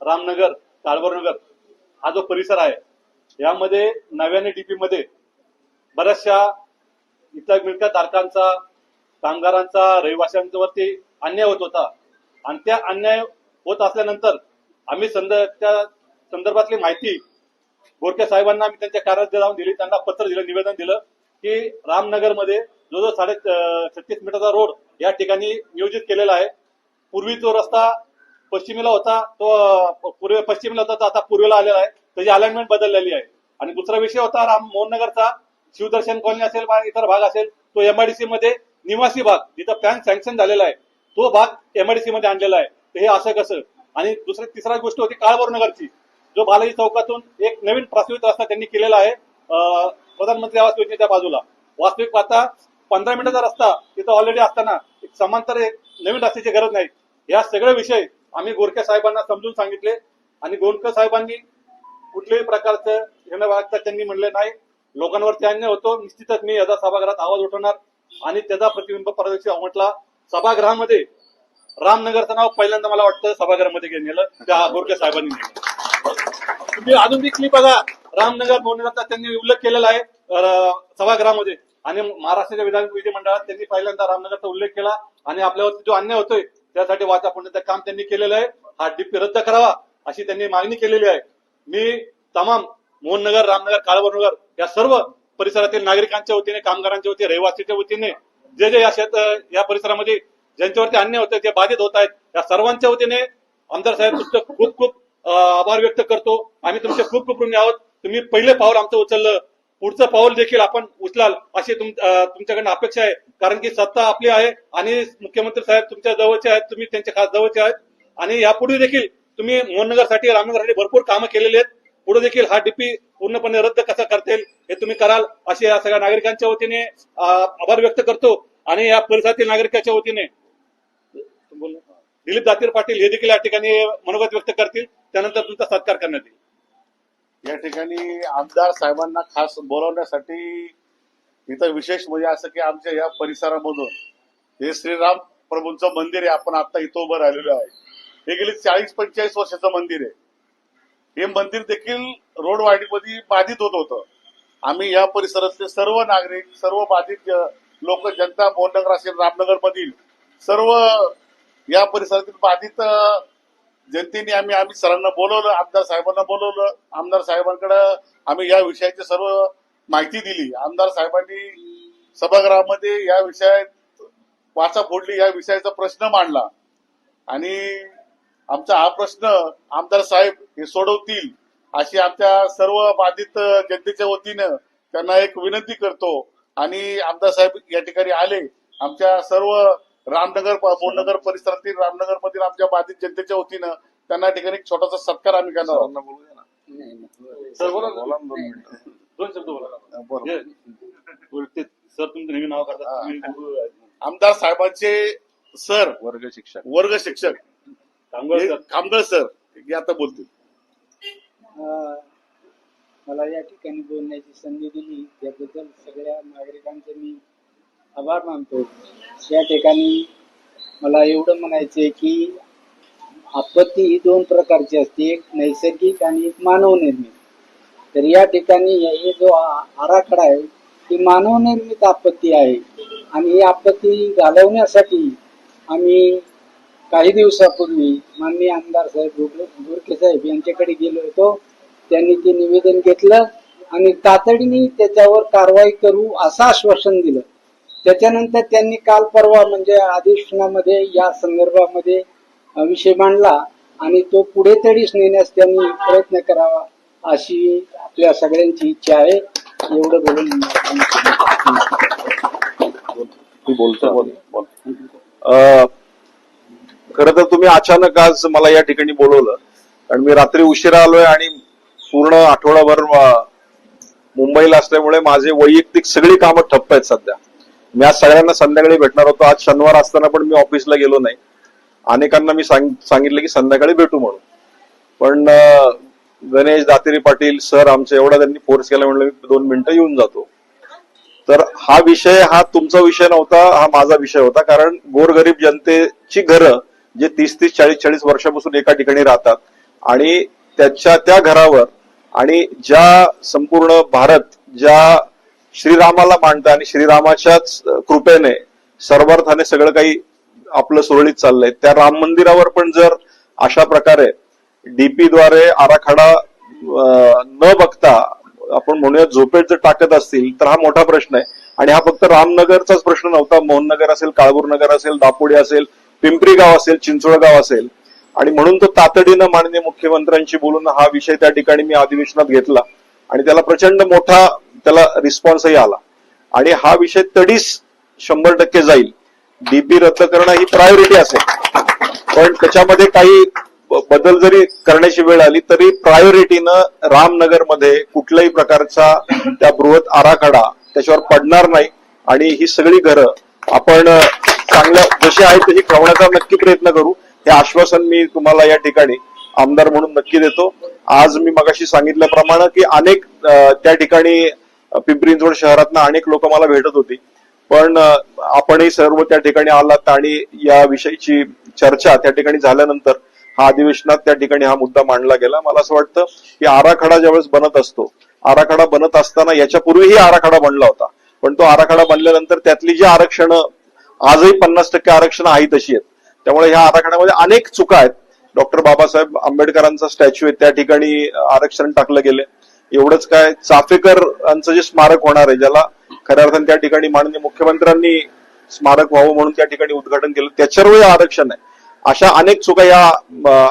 रामनगर काळभोरनगर हा जो परिसर आहे यामध्ये नव्याने डीपी मध्ये बऱ्याचशा इथल्या मिळकत धारकांचा कामगारांचा रहिवाशांवरती अन्याय होत होता. आणि त्या अन्याय होत असल्यानंतर आम्ही संद त्या संदर्भातली माहिती गोरखे साहेबांना आम्ही त्यांच्या कार्यालयात जाऊन दिली त्यांना पत्र दिलं निवेदन दिलं की रामनगरमध्ये जो जो साडे छत्तीस मीटरचा रोड या ठिकाणी नियोजित केलेला आहे. पूर्वी जो रस्ता पश्चिमेला होता तो पूर्व पूर्वे पश्चिमेला होता तो आता पूर्वेला आलेला आहे. त्याची अलाइनमेंट बदललेली आहे. आणि दुसरा विषय होता राम मोहन नगरचा शिवदर्शन कॉलनी असेल इतर भाग असेल तो एमआयडीसी मध्ये निवासी भाग जिथं प्लॅन सँक्शन झालेला आहे तो भाग एमआयडीसी मध्ये आणलेला आहे. तर हे असं कसं? आणि दुसरी तिसरा गोष्ट होती काळभोर नगरची. जो बालाजी चौकातून एक नवीन प्रस्तावित रस्ता त्यांनी केलेला आहे प्रधानमंत्री आवास योजनेच्या बाजूला. वास्तविक पाहता पंधरा मिनिटाचा रस्ता तिथं ऑलरेडी असताना एक समांतर एक नवीन रस्त्याची गरज नाही. या सगळे विषय आम्ही गोरखे साहेबांना समजून सांगितले आणि गोरखे साहेबांनी कुठल्याही प्रकारचं हे वागता त्यांनी म्हणले नाही. लोकांवरती अन्याय होतो. निश्चितच मी याचा सभागृहात आवाज उठवणार आणि त्याचा प्रतिबिंब परदेशी म्हटला सभागृहामध्ये रामनगरचं नाव पहिल्यांदा मला वाटतं सभागृहामध्ये नेलं त्या गोरखे साहेबांनी तुम्ही अजून ती बघा. रामनगर दोन्हीचा त्यांनी उल्लेख केलेला आहे. सभागृहामध्ये. आणि महाराष्ट्राच्या विधान विधिमंडळात त्यांनी पहिल्यांदा रामनगरचा उल्लेख केला. आणि आपल्यावरती जो अन्याय होतोय त्यासाठी वाचा फोडण्याचं काम त्यांनी केलेलं आहे. हा डीपी रद्द करावा अशी त्यांनी मागणी केलेली आहे. मी तमाम मोहननगर रामनगर काळवरनगर या सर्व परिसरातील नागरिकांच्या वतीने कामगारांच्या वतीने रहिवासीच्या वतीने जे जे या शेत या परिसरामध्ये ज्यांच्यावरती अन्याय होते ते बाधित होत आहेत या सर्वांच्या वतीने आमदार साहेब तुमचं खूप खूप आभार व्यक्त करतो. आम्ही तुमचे खूप खूप ऋणी आहोत. तुम्ही पहिले पाऊल आमचं उचललं. पुढचं पाऊल देखील आपण उचलाल अशी तुम तुमच्याकडनं अपेक्षा आहे. कारण की सत्ता आपली आहे आणि मुख्यमंत्री साहेब तुमच्या जवळचे आहेत तुम्ही त्यांच्या खास जवळचे आहेत. आणि यापुढे देखील तुम्ही मोहननगरसाठी रामनगरसाठी भरपूर कामं केलेली आहेत. पुढे देखील हा डीपी पूर्णपणे रद्द कसा करता येईल हे तुम्ही कराल असे या सगळ्या नागरिकांच्या वतीने आभार व्यक्त करतो. आणि या परिसरातील नागरिकांच्या वतीने दिलीप दातीर पाटील हे देखील या ठिकाणी मनोगत व्यक्त करतील. त्यानंतर तुमचा सत्कार करण्यात येईल. या ठिकाणी आमदार साहेबांना खास बोलवण्यासाठी इथं विशेष म्हणजे असं की आमच्या या परिसरामधून हे श्रीराम प्रभूंचं मंदिर आहे आपण आता इथं उभं राहिलेलो आहे. हे गेली चाळीस पंचेचाळीस वर्षाचं मंदिर आहे. हे मंदिर देखील रोड वाढीमध्ये बाधित होत होतं. आम्ही या परिसरातले सर्व नागरिक सर्व बाधित लोक जनता मोहननगर असेल रामनगर मधील सर्व या परिसरातील बाधित जनतेने आम्ही आम्ही सरांना बोलवलं आमदार साहेबांना बोलवलं आमदार साहेबांकडे आम्ही या विषयाची सर्व माहिती दिली. आमदार साहेबांनी सभागृहामध्ये या विषयात वाचा फोडली या विषयाचा प्रश्न मांडला. आणि आमचा हा प्रश्न आमदार साहेब हे सोडवतील अशी आमच्या सर्व बाधित जनतेच्या वतीनं त्यांना एक विनंती करतो. आणि आमदार साहेब या ठिकाणी आले. आमच्या सर्व रामनगर मोहननगर परिसरातील रामनगर मधील आमच्या बाधित जनतेच्या वतीनं त्यांना ठिकाणी एक छोटासा सत्कार आम्ही करणार आहोत. सर बोला ना. दोन शब्द बोला बरं. जे- बोलते सर तुमचं नेहमी नाव करतात तुम्ही आमदार साहेबांचे सर वर्ग शिक्षक. वर्ग शिक्षक. कामगार हे सर. हे आता बोलतील. अं, मला या ठिकाणी बोलण्याची संधी दिली. त्याबद्दल सगळ्या नागरिकांचे मी आभार मानतो. या ठिकाणी मला एवढं म्हणायचंय की आपत्ती ही दोन प्रकारची असते एक नैसर्गिक आणि एक मानवनिर्मित तर या ठिकाणी हे जो आराखडा आहे ही मानवनिर्मित आपत्ती आहे आणि ही आपत्ती घालवण्यासाठी आम्ही काही दिवसापूर्वी माननीय आमदार साहेब गोरखे गोरखे साहेब यांच्याकडे गेलो होतो. त्यांनी ते निवेदन घेतलं आणि तातडीने त्याच्यावर कारवाई करू असं आश्वासन दिलं. त्याच्यानंतर त्यांनी काल परवा म्हणजे अधिवेशनामध्ये या संदर्भामध्ये विषय मांडला आणि तो पुढे तरीच नेण्यास त्यांनी प्रयत्न करावा अशी आपल्या सगळ्यांची इच्छा आहे. एवढं बोलून खर तर तुम्ही अचानक आज मला या ठिकाणी बोलवलं. कारण मी रात्री उशिरा आलोय आणि पूर्ण आठवडाभर मुंबईला असल्यामुळे माझे वैयक्तिक सगळी कामं ठप्प आहेत सध्या. मी आज सगळ्यांना संध्याकाळी भेटणार होतो. आज शनिवार असताना पण मी ऑफिसला गेलो नाही. अनेकांना मी सांग- सांगितलं की संध्याकाळी भेटू म्हणून. पण गणेश दातेरी पाटील सर आमचे एवढा त्यांनी फोर्स केला म्हणलं मी दोन मिनिटं येऊन जातो. तर हा विषय हा तुमचा विषय नव्हता हा माझा विषय होता. कारण गोरगरीब जनतेची घरं जे तीस तीस चाळीस चाळीस वर्षापासून एका ठिकाणी राहतात आणि त्याच्या त्या घरावर आणि ज्या संपूर्ण भारत ज्या श्रीरामाला मांडतं आणि श्रीरामाच्याच कृपेने सर्वार्थाने सगळं काही आपलं सुरळीत चाललंय. त्या राम मंदिरावर पण जर अशा प्रकारे डीपी द्वारे आराखडा न बघता आपण म्हणूया झोपेत जर टाकत असतील तर हा मोठा प्रश्न आहे. आणि हा फक्त रामनगरचाच प्रश्न नव्हता. मोहननगर असेल काळभोर नगर असेल दापोडी असेल पिंपरी गाव असेल चिंचोळगाव असेल. आणि म्हणून तो तातडीनं माननीय मुख्यमंत्र्यांशी बोलून हा विषय त्या ठिकाणी मी अधिवेशनात घेतला. आणि त्याला प्रचंड मोठा त्याला रिस्पॉन्सही आला. आणि हा विषय तडीस शंभर टक्के जाईल. डीपी रद्द करणं ही प्रायोरिटी असेल. पण त्याच्यामध्ये काही बदल जरी करण्याची वेळ आली तरी प्रायोरिटीनं रामनगरमध्ये कुठल्याही प्रकारचा त्या बृहत आराखडा त्याच्यावर पडणार नाही. आणि ही सगळी घरं आपण चांगल्या जशी आहेत तशी ठेवण्याचा नक्की प्रयत्न करू. हे आश्वासन मी तुम्हाला या ठिकाणी आमदार म्हणून नक्की देतो. आज मी मगाशी सांगितल्याप्रमाणे की अनेक त्या ठिकाणी अ, पिंपरी चिंचवड शहरातनं अनेक लोक मला भेटत होती. पण आपणही सर्व त्या ठिकाणी आलात आणि या विषयीची चर्चा त्या ठिकाणी झाल्यानंतर हा अधिवेशनात त्या ठिकाणी हा मुद्दा मांडला गेला. मला असं वाटतं की आराखडा ज्यावेळेस बनत असतो आराखडा बनत असताना याच्यापूर्वीही आराखडा बनला होता. पण तो आराखडा बनल्यानंतर त्यातली जी आरक्षण आजही पन्नास टक्के आरक्षण आहे तशी आहेत. त्यामुळे ह्या आराखड्यामध्ये अनेक चुका आहेत. डॉक्टर बाबासाहेब आंबेडकरांचा स्टॅच्यू आहे. त्या ठिकाणी आरक्षण टाकलं गेलं. एवढंच काय चाफेकरांचं जे स्मारक होणार आहे ज्याला खऱ्या अर्थाने त्या ठिकाणी माननीय मुख्यमंत्र्यांनी स्मारक व्हावं म्हणून त्या ठिकाणी उद्घाटन केलं त्याच्यावर आरक्षण आहे. अशा अनेक चुका या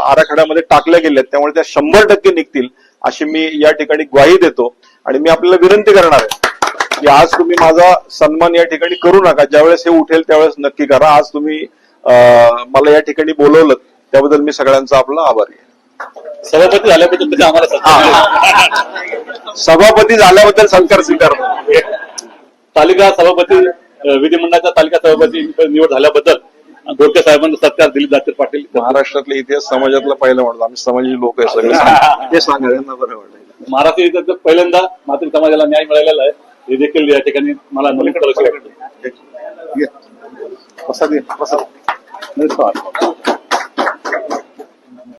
आराखड्यामध्ये टाकल्या गेल्या आहेत त्यामुळे त्या शंभर टक्के निघतील अशी मी या ठिकाणी ग्वाही देतो. आणि मी आपल्याला विनंती करणार आहे की आज तुम्ही माझा सन्मान या ठिकाणी करू नका ज्यावेळेस हे उठेल त्यावेळेस नक्की करा. आज तुम्ही मला या ठिकाणी बोलवलं त्याबद्दल मी सगळ्यांचा आपला आभारी आहे. सभापती झाल्याबद्दल तुम्ही आम्हाला सत्कार सभापती झाल्याबद्दल सत्कार स्वीकारतो तालिका सभापती विधिमंडळाच्या तालिका सभापती निवड झाल्याबद्दल गोडके साहेबांना सत्कार दिलीप जाते पाटील. महाराष्ट्रातले इतिहास समाजातला पहिला म्हणतो आम्ही समाजाचे लोक आहे सगळे. सांगा. ते सांगा यांना बरं वाटेल. महाराष्ट्र इथं तर पहिल्यांदा मातृ समाजाला न्याय मिळालेला आहे. हे देखील या ठिकाणी मला बसा दे, बसा.